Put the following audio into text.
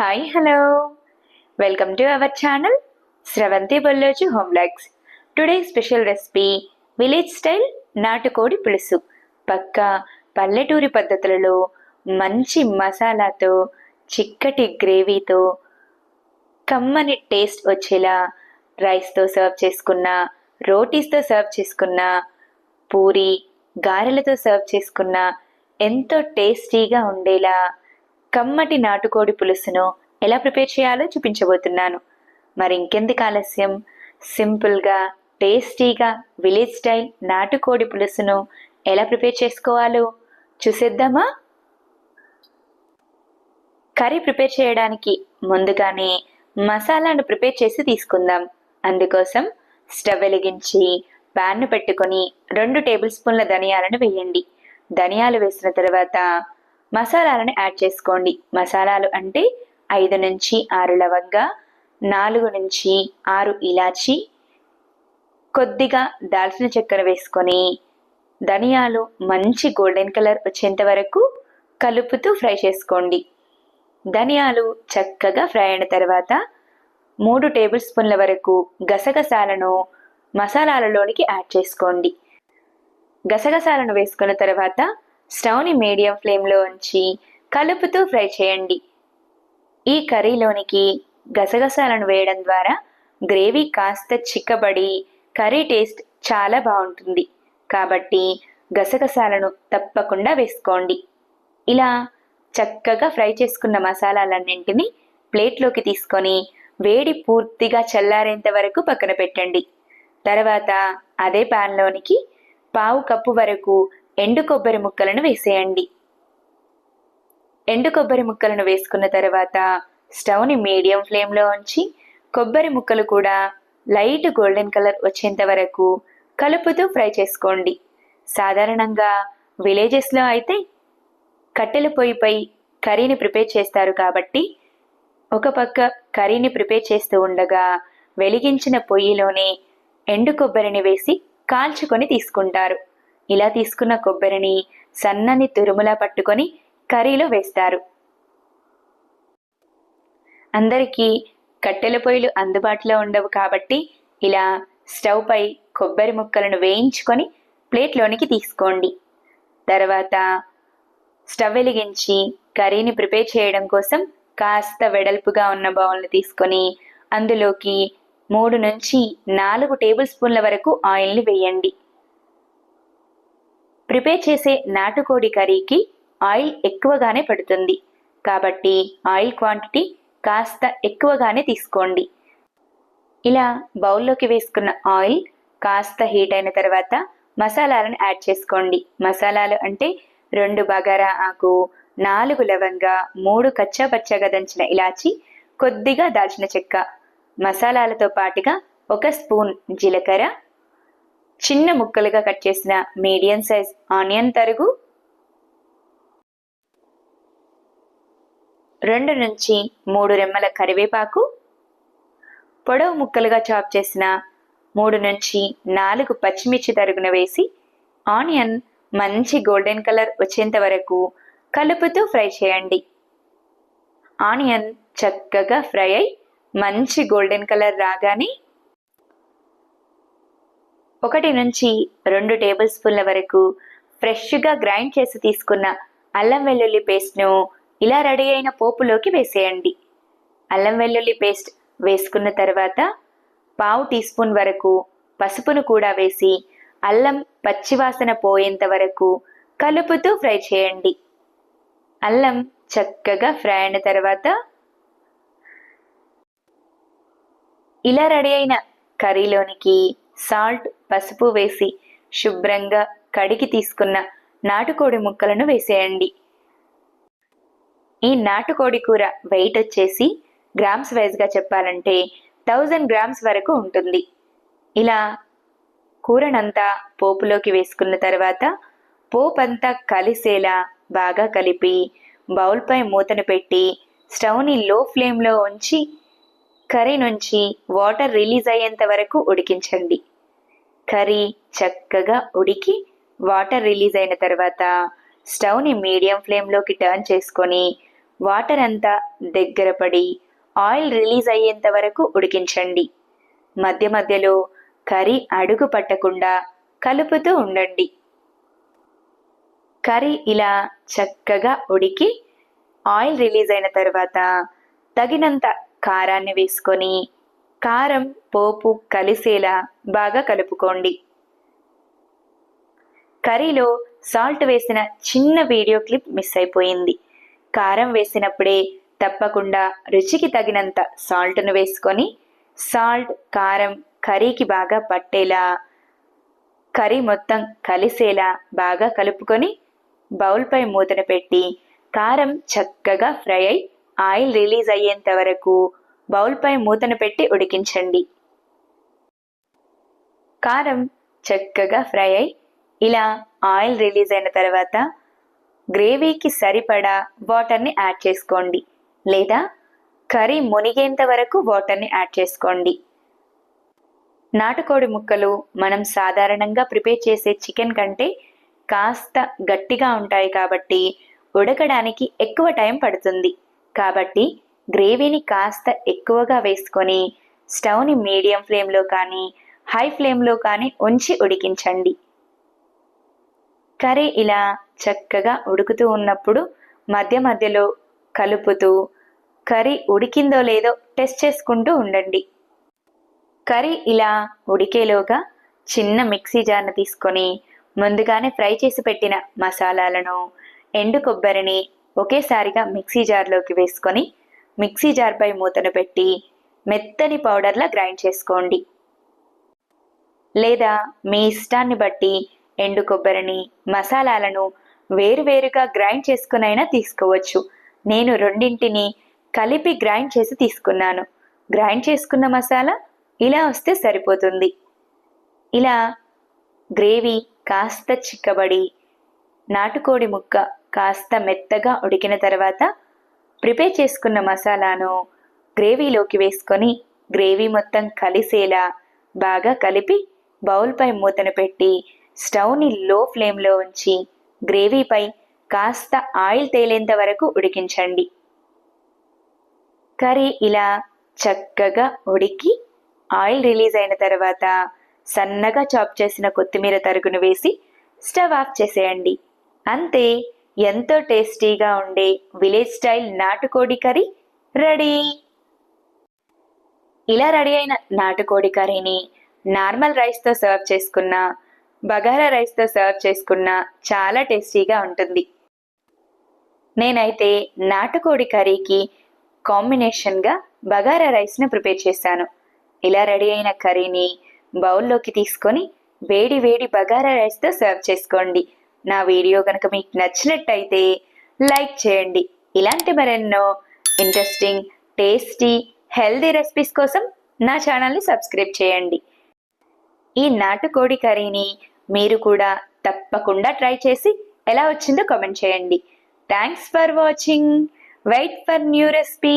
Hi hello welcome to our channel Sravanthi Bolloju home vlogs today special recipe village style నాటుకోడి పులుసు పక్క పల్లెటూరి పద్ధతులలో మంచి మసాలాతో చిక్కటి గ్రేవీతో కమ్మని టేస్ట్ వచ్చేలా రైస్తో సర్వ్ చేసుకున్న రోటీస్తో సర్వ్ చేసుకున్న పూరి గారెలతో సర్వ్ చేసుకున్న ఎంతో టేస్టీగా ఉండేలా కమ్మటి నాటుకోడి పులుసును ఎలా ప్రిపేర్ చేయాలో చూపించబోతున్నాను. మరి ఇంకెందుకు ఆలస్యం? సింపుల్గా టేస్టీగా విలేజ్ స్టైల్ నాటుకోడి పులుసును ఎలా ప్రిపేర్ చేసుకోవాలో చూసేద్దామా? కర్రీ ప్రిపేర్ చేయడానికి ముందుగానే మసాలాను ప్రిపేర్ చేసి తీసుకుందాం. అందుకోసం స్టవ్ వెలిగించి ప్యాన్ను పెట్టుకొని రెండు టేబుల్ స్పూన్ల ధనియాలను వేయండి. ధనియాలు వేసిన తర్వాత మసాలాలను యాడ్ చేసుకోండి. మసాలాలు అంటే ఐదు నుంచి ఆరు లవంగ నాలుగు నుంచి ఆరు ఇలాచి కొద్దిగా దాల్చిన చెక్కను వేసుకొని ధనియాలు మంచి గోల్డెన్ కలర్ వచ్చేంత వరకు కలుపుతూ ఫ్రై చేసుకోండి. ధనియాలు చక్కగా ఫ్రై అయిన తర్వాత మూడు టేబుల్ స్పూన్ల వరకు గసగసాలను మసాలాలలోనికి యాడ్ చేసుకోండి. గసగసాలను వేసుకున్న తర్వాత స్టవ్ని మీడియం ఫ్లేమ్లో ఉంచి కలుపుతూ ఫ్రై చేయండి. ఈ కర్రీలోనికి గసగసాలను వేయడం ద్వారా గ్రేవీ కాస్త చిక్కబడి కర్రీ టేస్ట్ చాలా బాగుంటుంది. కాబట్టి గసగసాలను తప్పకుండా వేసుకోండి. ఇలా చక్కగా ఫ్రై చేసుకున్న మసాలాలన్నింటినీ ప్లేట్లోకి తీసుకొని వేడి పూర్తిగా చల్లారేంత వరకు పక్కన పెట్టండి. తర్వాత అదే ప్యాన్లోనికి పావు కప్పు వరకు ఎండు కొబ్బరి ముక్కలను వేసేయండి. ఎండు కొబ్బరి ముక్కలను వేసుకున్న తర్వాత స్టవ్ని మీడియం ఫ్లేమ్లో ఉంచి కొబ్బరి ముక్కలు కూడా లైట్ గోల్డెన్ కలర్ వచ్చేంత వరకు కలుపుతూ ఫ్రై చేసుకోండి. సాధారణంగా విలేజెస్లో అయితే కట్టెల పొయ్యిపై కర్రీని ప్రిపేర్ చేస్తారు కాబట్టి ఒక పక్క కర్రీని ప్రిపేర్ చేస్తూ ఉండగా వెలిగించిన పొయ్యిలోనే ఎండు కొబ్బరిని వేసి కాల్చుకొని తీసుకుంటారు. ఇలా తీసుకున్న కొబ్బరిని సన్నని తురుములా పట్టుకొని కర్రీలో వేస్తారు. అందరికీ కట్టెల పొయ్యిలు అందుబాటులో ఉండవు కాబట్టి ఇలా స్టవ్ పై కొబ్బరి ముక్కలను వేయించుకొని ప్లేట్లోనికి తీసుకోండి. తర్వాత స్టవ్ వెలిగించి కర్రీని ప్రిపేర్ చేయడం కోసం కాస్త వెడల్పుగా ఉన్న బౌల్ని తీసుకొని అందులోకి మూడు నుంచి నాలుగు టేబుల్ స్పూన్ల వరకు ఆయిల్ని వేయండి. ప్రిపేర్ చేసే నాటుకోడి కర్రీకి ఆయిల్ ఎక్కువగానే పడుతుంది. కాబట్టి ఆయిల్ క్వాంటిటీ కాస్త ఎక్కువగానే తీసుకోండి. ఇలా బౌల్లోకి వేసుకున్న ఆయిల్ కాస్త హీట్ అయిన తర్వాత మసాలాలను యాడ్ చేసుకోండి. మసాలాలు అంటే రెండు బగారా ఆకు నాలుగు లవంగ మూడు కచ్చాపచ్చగా దంచిన ఇలాచి కొద్దిగా దాల్చిన చెక్క. మసాలాలతో పాటుగా ఒక స్పూన్ జీలకర్ర చిన్న ముక్కలుగా కట్ చేసిన మీడియం సైజ్ ఆనియన్ తరుగు రెండు నుంచి మూడు రెమ్మల కరివేపాకు పొడవు ముక్కలుగా చాప్ చేసిన మూడు నుంచి నాలుగు పచ్చిమిర్చి తరుగున వేసి ఆనియన్ మంచి గోల్డెన్ కలర్ వచ్చేంత వరకు కలుపుతూ ఫ్రై చేయండి. ఆనియన్ చక్కగా ఫ్రై అయి మంచి గోల్డెన్ కలర్ రాగానే ఒకటి నుంచి రెండు టేబుల్ స్పూన్ల వరకు ఫ్రెష్గా గ్రైండ్ చేసి తీసుకున్న అల్లం వెల్లుల్లి పేస్ట్ను ఇలా రెడీ అయిన పోపులోకి వేసేయండి. అల్లం వెల్లుల్లి పేస్ట్ వేసుకున్న తర్వాత పావు టీ స్పూన్ వరకు పసుపును కూడా వేసి అల్లం పచ్చివాసన పోయేంత వరకు కలుపుతూ ఫ్రై చేయండి. అల్లం చక్కగా ఫ్రై అయిన తర్వాత ఇలా రెడీ అయిన కర్రీలోనికి సాల్ట్ పసుపు వేసి శుభ్రంగా కడిగి తీసుకున్న నాటుకోడి ముక్కలను వేసేయండి. ఈ నాటుకోడి కూర వెయిట్ వచ్చేసి గ్రామ్స్ వైజ్గా చెప్పాలంటే థౌజండ్ గ్రామ్స్ వరకు ఉంటుంది. ఇలా కూరనంతా పోపులోకి వేసుకున్న తర్వాత పోపంతా కలిసేలా బాగా కలిపి బౌల్పై మూతను పెట్టి స్టవ్ని లో ఫ్లేమ్లో ఉంచి కర్రీ నుంచి వాటర్ రిలీజ్ అయ్యేంత వరకు ఉడికించండి. కర్రీ చక్కగా ఉడికి వాటర్ రిలీజ్ అయిన తర్వాత స్టవ్ని మీడియం ఫ్లేమ్లోకి టర్న్ చేసుకొని వాటర్ అంతా దగ్గర పడి ఆయిల్ రిలీజ్ అయ్యేంత వరకు ఉడికించండి. మధ్య మధ్యలో కర్రీ అడుగు పట్టకుండా కలుపుతూ ఉండండి. కర్రీ ఇలా చక్కగా ఉడికి ఆయిల్ రిలీజ్ అయిన తర్వాత తగినంత కారాన్ని వేసుకొని కారం పోపు కలిసేలా బాగా కలుపుకోండి. కర్రీలో సాల్ట్ వేసిన చిన్న వీడియో క్లిప్ మిస్ అయిపోయింది. కారం వేసినప్పుడే తప్పకుండా రుచికి తగినంత సాల్ట్ను వేసుకొని సాల్ట్ కారం కర్రీకి బాగా పట్టేలా కర్రీ మొత్తం కలిసేలా బాగా కలుపుకొని బౌల్పై మూతను పెట్టి కారం చక్కగా ఫ్రై అయి ఆయిల్ రిలీజ్ అయ్యేంత వరకు బౌల్పై మూతను పెట్టి ఉడికించండి. కారం చక్కగా ఫ్రై అయి ఇలా ఆయిల్ రిలీజ్ అయిన తర్వాత గ్రేవీకి సరిపడా వాటర్ని యాడ్ చేసుకోండి. లేదా కర్రీ మునిగేంత వరకు వాటర్ని యాడ్ చేసుకోండి. నాటుకోడి ముక్కలు మనం సాధారణంగా ప్రిపేర్ చేసే చికెన్ కంటే కాస్త గట్టిగా ఉంటాయి కాబట్టి ఉడకడానికి ఎక్కువ టైం పడుతుంది. కాబట్టి గ్రేవీని కాస్త ఎక్కువగా వేసుకొని స్టవ్ని మీడియం ఫ్లేమ్లో కానీ హై ఫ్లేమ్లో కానీ ఉంచి ఉడికించండి. కర్రీ ఇలా చక్కగా ఉడుకుతూ ఉన్నప్పుడు మధ్య మధ్యలో కలుపుతూ కర్రీ ఉడికిందో లేదో టెస్ట్ చేసుకుంటూ ఉండండి. కర్రీ ఇలా ఉడికేలోగా చిన్న మిక్సీ జార్ను తీసుకొని ముందుగానే ఫ్రై చేసి పెట్టిన మసాలాలను ఎండు కొబ్బరిని ఒకేసారిగా మిక్సీ జార్లోకి వేసుకొని మిక్సీ జార్పై మూతను పెట్టి మెత్తని పౌడర్లా గ్రైండ్ చేసుకోండి. లేదా మీ ఇష్టాన్ని బట్టి ఎండు కొబ్బరిని మసాలాలను వేరువేరుగా గ్రైండ్ చేసుకునైనా తీసుకోవచ్చు. నేను రెండింటిని కలిపి గ్రైండ్ చేసి తీసుకున్నాను. గ్రైండ్ చేసుకున్న మసాలా ఇలా వస్తే సరిపోతుంది. ఇలా గ్రేవీ కాస్త చిక్కబడి నాటుకోడి ముక్క కాస్త మెత్తగా ఉడికిన తర్వాత ప్రిపేర్ చేసుకున్న మసాలాను గ్రేవీలోకి వేసుకొని గ్రేవీ మొత్తం కలిసేలా బాగా కలిపి బౌల్పై మూతను పెట్టి స్టవ్ని లో ఫ్లేమ్లో ఉంచి గ్రేవీపై కాస్త ఆయిల్ తేలేంత వరకు ఉడికించండి. కర్రీ ఇలా చక్కగా ఉడికి ఆయిల్ రిలీజ్ అయిన తర్వాత సన్నగా చాప్ చేసిన కొత్తిమీర తరుగును వేసి స్టవ్ ఆఫ్ చేసేయండి. అంతే ఎంతో టేస్టీగా ఉండే విలేజ్ స్టైల్ నాటుకోడి కర్రీ రెడీ. ఇలా రెడీ అయిన నాటుకోడి కర్రీని నార్మల్ రైస్తో సర్వ్ చేసుకున్న బగారా రైస్తో సర్వ్ చేసుకున్న చాలా టేస్టీగా ఉంటుంది. నేనైతే నాటుకోడి కర్రీకి కాంబినేషన్గా బగారా రైస్ని ప్రిపేర్ చేశాను. ఇలా రెడీ అయిన కర్రీని బౌల్లోకి తీసుకొని వేడి వేడి బగారా రైస్తో సర్వ్ చేసుకోండి. నా వీడియో కనుక మీకు నచ్చినట్టయితే లైక్ చేయండి. ఇలాంటి మరెన్నో ఇంట్రెస్టింగ్ టేస్టీ హెల్దీ రెసిపీస్ కోసం నా ఛానల్ని సబ్స్క్రైబ్ చేయండి. ఈ నాటుకోడి కర్రీని మీరు కూడా తప్పకుండా ట్రై చేసి ఎలా వచ్చిందో కామెంట్ చేయండి. Thanks for watching wait for new recipe